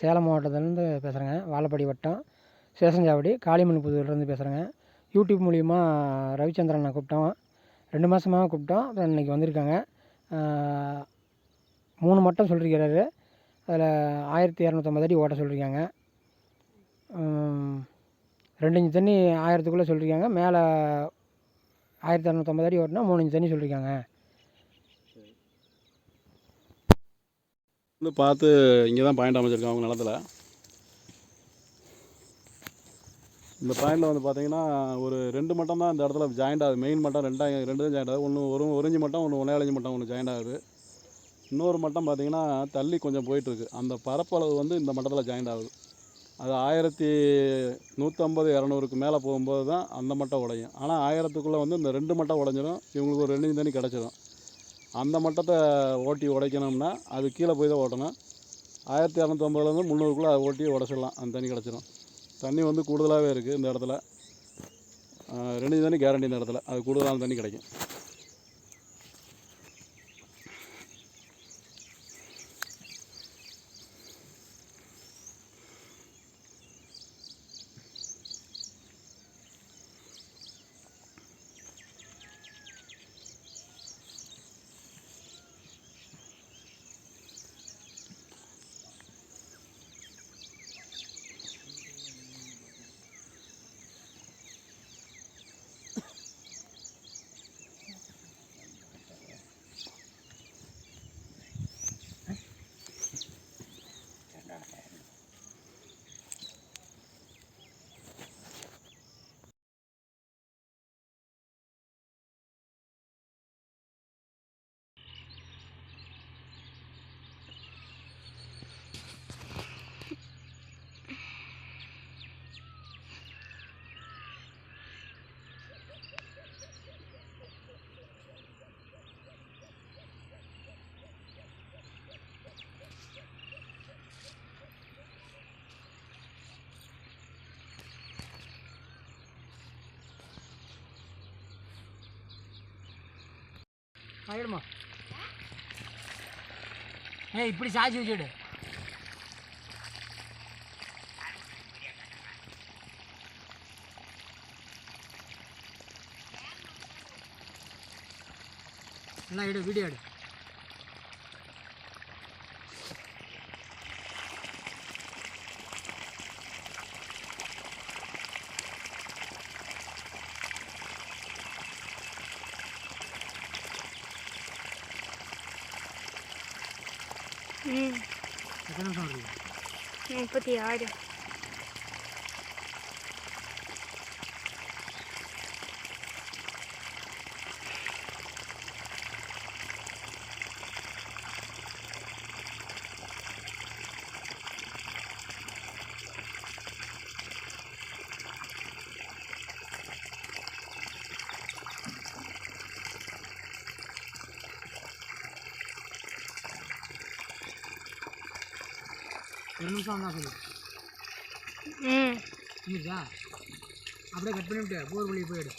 சேலம் மாவட்டத்துலேருந்து பேசுகிறேங்க வாழப்பாடி வட்டம் சேஷஞ்சாவடி காளியம்மன் புதூர்லேருந்து பேசுகிறேங்க யூடியூப் மூலிமா ரவிச்சந்திரன் நான் கூப்பிட்டோம். ரெண்டு மாதமாக கூப்பிட்டோம். அப்புறம் இன்றைக்கி வந்திருக்காங்க. மூணு மட்டம் சொல்லியிருக்கிறாரு அதில் ஆயிரத்தி இரநூத்தம்பது அடி ஓட்ட சொல்லியிருக்காங்க ரெண்டு இன்ச்சு தண்ணி ஆயிரத்துக்குள்ளே சொல்லியிருக்காங்க மேலே ஆயிரத்தி இரநூத்தம்பது அடி ஓட்டினா மூணு இன்ச்சு தண்ணி சொல்லியிருக்காங்க வந்து பார்த்து இங்கே தான் பாயிண்ட் அமைச்சிருக்காங்க அவங்க நிலத்துல. இந்த பாயிண்டில் வந்து பார்த்தீங்கன்னா ஒரு ரெண்டு மட்டம் தான் இந்த இடத்துல ஜாயிண்ட் ஆகுது. மெயின் மட்டம் ரெண்டாக ரெண்டு தான் ஜாயிண்ட் ஆகுது. ஒன்று ஒரு ஒரிஞ்சு மட்டம் ஒன்று ஒன்றே மட்டம் ஒன்று ஜாயிண்ட் ஆகுது. இன்னொரு மட்டம் பார்த்தீங்கன்னா தள்ளி கொஞ்சம் போயிட்டுருக்கு அந்த பரப்பளவு வந்து இந்த மட்டத்தில் ஜாயிண்ட் ஆகுது. அது ஆயிரத்தி நூற்றம்பது இரநூறுக்கு மேலே போகும்போது தான் அந்த மட்டம் உடையும். ஆனால் ஆயிரத்துக்குள்ளே வந்து இந்த ரெண்டு மட்டம் உடஞ்சிடும் இவங்களுக்கு ஒரு ரெண்டு தண்ணி கிடச்சிடும் அந்த மட்டத்தை ஓட்டி உடைக்கணும்னா அது கீழே போய் தான் ஓட்டணும். ஆயிரத்தி இரநூத்தம்பதுலேருந்து முந்நூறுக்குள்ளே அதை ஓட்டி உடச்சிடலாம். அந்த தண்ணி கிடச்சிடும் தண்ணி வந்து கூடுதலாகவே இருக்குது இந்த இடத்துல. ரெண்டு தண்ணி கேரண்டி இந்த இடத்துல. அது கூடுதலான தண்ணி கிடைக்கும். ஆயிடுமா. ஏய் இப்படி சாய்ச்சி வச்சுடு என்ன எடு வீடியோ எடு. ம் எத்தனை நிமிஷம் வருது ஒரு நிமிஷம் தான் சொல்லு. ம். அப்படியே கட் பண்ணிவிட்டு போர் வழி போயிடு